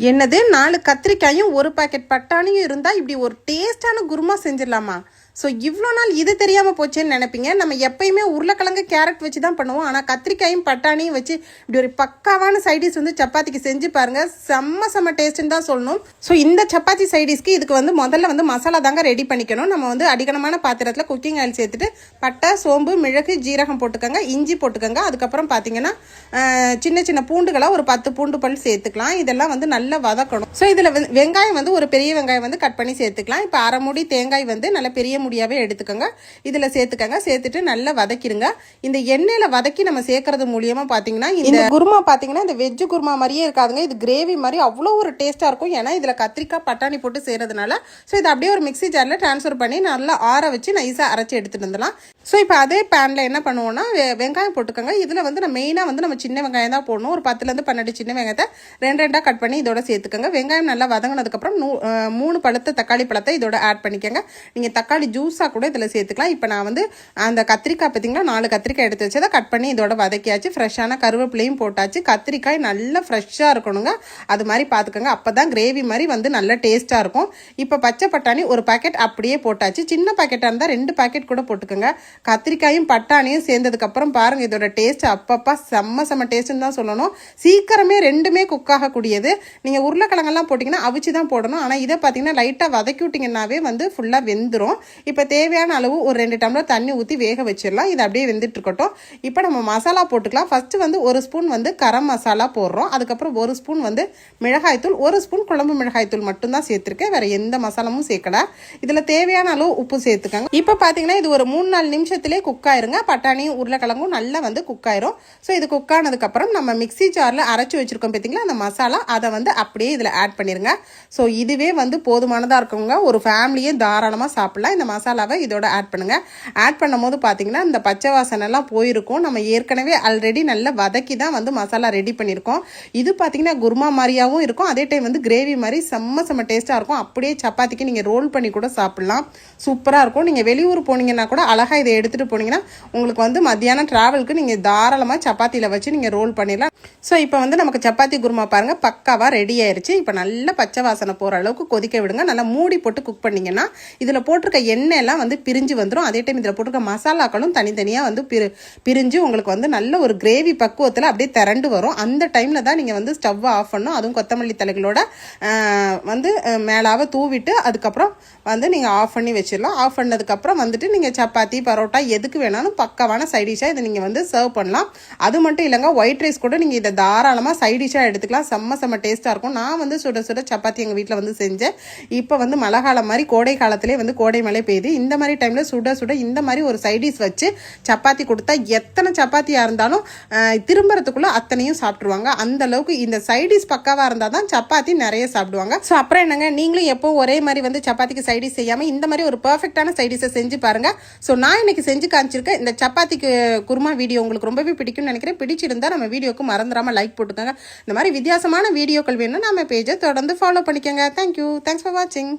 என்னது? நாலு கத்திரிக்காயும் ஒரு பாக்கெட் பட்டாணியும் இருந்தால் இப்படி ஒரு டேஸ்டான குருமா செஞ்சிடலாமா? ஸோ இவ்வளோ நாள் இது தெரியாமல் போச்சேன்னு நினைப்பீங்க. நம்ம எப்பயுமே உருளைக்கிழங்கு கேரட் வச்சு தான் பண்ணுவோம். ஆனால் கத்திரிக்காயும் பட்டாணியும் வச்சு இப்படி ஒரு பக்காவான சைடிஸ் வந்து சப்பாத்திக்கு செஞ்சு பாருங்கள் செம்ம செம்ம டேஸ்ட்டுன்னு தான் சொல்லணும். ஸோ இந்த சப்பாத்தி சைடிஸ்க்கு இதுக்கு வந்து முதல்ல வந்து மசாலா தாங்க ரெடி பண்ணிக்கணும். நம்ம வந்து அடிக்கணமான பாத்திரத்தில் குக்கிங் ஆயில் சேர்த்துட்டு பட்டை சோம்பு மிளகு ஜீரகம் போட்டுக்கோங்க இஞ்சி போட்டுக்கோங்க. அதுக்கப்புறம் பார்த்தீங்கன்னா சின்ன சின்ன பூண்டுகளை ஒரு பத்து பூண்டு பல் சேர்த்துக்கலாம். இதெல்லாம் வந்து நல்லா வதக்கணும். ஸோ இதில் வெங்காயம் வந்து ஒரு பெரிய வெங்காயம் வந்து கட் பண்ணி சேர்த்துக்கலாம். இப்போ அரை மூடி தேங்காய் வந்து நல்ல பெரிய முடியாவே எடுத்துக்கோங்க. இதில் சேர்த்துக்கங்க. சேர்த்துட்டு நல்லா வதக்கிடுங்க. இந்த எண்ணெயில் வதக்கி நம்ம சேர்க்கறது மூலியமாக பார்த்தீங்கன்னா இந்த குருமா பார்த்தீங்கன்னா இந்த வெஜ்ஜு குருமா மாதிரியே இருக்காதுங்க. இது கிரேவி மாதிரி அவ்வளோ ஒரு டேஸ்ட்டாக இருக்கும். ஏன்னா இதில் கத்திரிக்காய் பட்டாணி போட்டு செய்கிறதுனால ஸோ இதை அப்படியே ஒரு மிக்ஸி ஜாரில் ட்ரான்ஸ்ஃபர் பண்ணி நல்லா ஆற வச்சு நைஸாக அரைச்சி எடுத்துட்டு வந்துடலாம். ஸோ இப்போ அதே பேனில் என்ன பண்ணுவோம்னா வெ- வெங்காயம் போட்டுக்கோங்க. இதில் வந்து நம்ம மெயினாக வந்து நம்ம சின்ன வெங்காயம் தான் போடணும். ஒரு பத்துலேருந்து பன்னெண்டு சின்ன வெங்காயத்தை ரெண்டு ரெண்டாக கட் பண்ணி இதோட சேர்த்துக்கோங்க. வெங்காயம் நல்லா வதங்கினதுக்கப்புறம் மூணு பழுத்த தக்காளி பழத்தை இதோட ஆட் பண்ணிக்கோங்க. நீங்கள் தக்காளி ஜூஸாக கூட இதில் சேர்த்துக்கலாம். இப்போ நான் வந்து அந்த கத்திரிக்காய் பார்த்தீங்கன்னா நாலு கத்திரிக்காய் எடுத்து வச்சதை கட் பண்ணி இதோட வதக்கியாச்சு. ஃப்ரெஷ்ஷான கருவேப்பிலையும் போட்டாச்சு. கத்திரிக்காய் நல்லா ஃப்ரெஷ்ஷாக இருக்கணுங்க. அது மாதிரி பார்த்துக்கோங்க அப்போ தான் கிரேவி மாதிரி வந்து நல்ல டேஸ்ட்டாக இருக்கும். இப்போ பச்சை பட்டாணி ஒரு பாக்கெட் அப்படியே போட்டாச்சு. சின்ன பாக்கெட்டாக இருந்தால் ரெண்டு பாக்கெட் கூட போட்டுக்கோங்க. கத்திரிக்காயும் பட்டாணியும் சேர்ந்ததுக்கப்புறம் பாருங்கள் இதோட டேஸ்ட் அப்பப்பா செம்ம செம்ம டேஸ்ட்டுன்னு தான் சொல்லணும். சீக்கிரமே ரெண்டுமே குக் ஆகக்கூடியது. நீங்கள் உருளைக்கிழங்கெல்லாம் போட்டிங்கன்னா அவிச்சு தான் போடணும். ஆனால் இதை பார்த்தீங்கன்னா லைட்டாக வதக்கி விட்டிங்கன்னாவே வந்து ஃபுல்லாக வெந்துடும் இப்போ தேவையான அளவு ஒரு ரெண்டு டம்ளர் தண்ணி ஊற்றி வேக வச்சிடலாம். இது அப்படியே வெந்துட்டு இருக்கட்டும் இப்போ நம்ம மசாலா போட்டுக்கலாம். ஃபஸ்ட்டு வந்து ஒரு ஸ்பூன் வந்து கரம் மசாலா போடுறோம். அதுக்கப்புறம் ஒரு ஸ்பூன் வந்து மிளகாய்த்தூள் ஒரு ஸ்பூன் குழம்பு மிளகாய்த்தூள் மட்டும்தான் சேர்த்துருக்கேன். வேறு எந்த மசாலாவும் சேர்க்கல. இதில் தேவையான அளவு உப்பு சேர்த்துக்கோங்க. இப்போ பார்த்தீங்கன்னா இது ஒரு மூணு நாலு நிமிஷத்துலேயே குக் ஆயிருங்க. பட்டாணியும் உருளைக்கிழங்கும் நல்லா வந்து குக் ஆயிரும். ஸோ இது குக் ஆனதுக்கப்புறம் நம்ம மிக்ஸி ஜாரில் அரைச்சி வச்சிருக்கோம் பார்த்தீங்களா அந்த மசாலா அதை வந்து அப்படியே இதில் ஆட் பண்ணிடுங்க ஸோ இதுவே வந்து போதுமானதாக இருக்கவங்க ஒரு ஃபேமிலியே தாராளமாக சாப்பிடலாம். இந்த மசாலாவை இதோட ஆட் பண்ணுங்கள் ஆட் பண்ணும்போது பார்த்தீங்கன்னா இந்த பச்சை வாசனைலாம் போயிருக்கும். நம்ம ஏற்கனவே ஆல்ரெடி நல்லா வதக்கி தான் வந்து மசாலா ரெடி பண்ணியிருக்கோம். இது பார்த்திங்கன்னா குருமா மாதிரியாகவும் இருக்கும். அதே டைம் வந்து கிரேவி மாதிரி செம்ம செம்ம டேஸ்ட்டாக இருக்கும். அப்படியே சப்பாத்திக்கு நீங்கள் ரோல் பண்ணி கூட சாப்பிட்லாம். சூப்பராக இருக்கும். நீங்கள் வெளியூர் போனீங்கன்னா கூட அழகாக இதை எடுத்துகிட்டு போனீங்கன்னா உங்களுக்கு வந்து மத்தியானம் ட்ராவலுக்கு நீங்கள் தாராளமாக சப்பாத்தியில் வச்சு நீங்கள் ரோல் பண்ணிடலாம். ஸோ இப்போ வந்து நமக்கு சப்பாத்தி குருமா பாருங்கள் பக்காவாக ரெடி ஆயிடுச்சு இப்போ நல்லா பச்சை வாசனை போகிற அளவுக்கு கொதிக்க விடுங்க. நல்லா மூடி போட்டு குக் பண்ணிங்கன்னா இதில் போட்டிருக்க எண்ணெய் எண்ணெயெல்லாம் வந்து பிரிஞ்சு வந்துடும் அதே டைம் இதில் போட்டிருக்க மசாலாக்களும் தனித்தனியாக வந்து பிரி பிரிஞ்சு உங்களுக்கு வந்து நல்ல ஒரு கிரேவி பக்குவத்தில் அப்படியே திரண்டு வரும். அந்த டைமில் தான் நீங்கள் வந்து ஸ்டவ்வை ஆஃப் பண்ணணும். அதுவும் கொத்தமல்லி தலைகளோட வந்து மேலாக தூவிட்டு அதுக்கப்புறம் வந்து நீங்கள் ஆஃப் பண்ணி வச்சிடலாம் ஆஃப் பண்ணதுக்கப்புறம் வந்துட்டு நீங்கள் சப்பாத்தி பரோட்டா எதுக்கு வேணாலும் பக்காவான சைடிஷாக இதை நீங்கள் வந்து சர்வ் பண்ணலாம். அது மட்டும் இல்லைங்க ஒயிட் ரைஸ் கூட நீங்கள் இதை தாராளமாக சைடிஷாக எடுத்துக்கலாம். செம்ம செம்ம டேஸ்ட்டாக இருக்கும். நான் வந்து சுட சுட சப்பாத்தி எங்கள் வீட்டில் வந்து செஞ்சேன். இப்போ வந்து மழை காலம் மாதிரி கோடை காலத்திலே வந்து கோடை மழை பெய்யுது இந்த மாதிரி டைமில் சுட சுட இந்த மாதிரி ஒரு சைடிஷ் வச்சு சப்பாத்தி கொடுத்தா எத்தனை சப்பாத்தியாக இருந்தாலும் திரும்புறதுக்குள்ளே அத்தனையும் சாப்பிட்ருவாங்க அந்த அளவுக்கு இந்த சைடிஷ் பக்காவாக இருந்தால் தான் சப்பாத்தி நிறைய சாப்பிடுவாங்க. ஸோ அப்புறம் என்னங்க நீங்களும் எப்போ ஒரே மாதிரி வந்து சப்பாத்திக்கு சைடிஷ் செய்யாமல் இந்த மாதிரி ஒரு பர்ஃபெக்டான சைடிஷை செஞ்சு பாருங்க. ஸோ நான் இன்னைக்கு செஞ்சு காமிச்சிருக்கேன் இந்த சப்பாத்திக்கு குருமா வீடியோ உங்களுக்கு ரொம்பவே பிடிக்கும்னு நினைக்கிறேன். பிடிச்சிருந்தா நம்ம வீடியோக்கு மறந்துடாமல் லைக் போட்டுக்கோங்க. இந்த மாதிரி வித்தியாசமான வீடியோக்கள் வேணும்னா நம்ம பேஜை தொடர்ந்து ஃபாலோ பண்ணிக்கோங்க. தேங்க்யூ தேங்க்ஸ் ஃபார் வாட்சிங்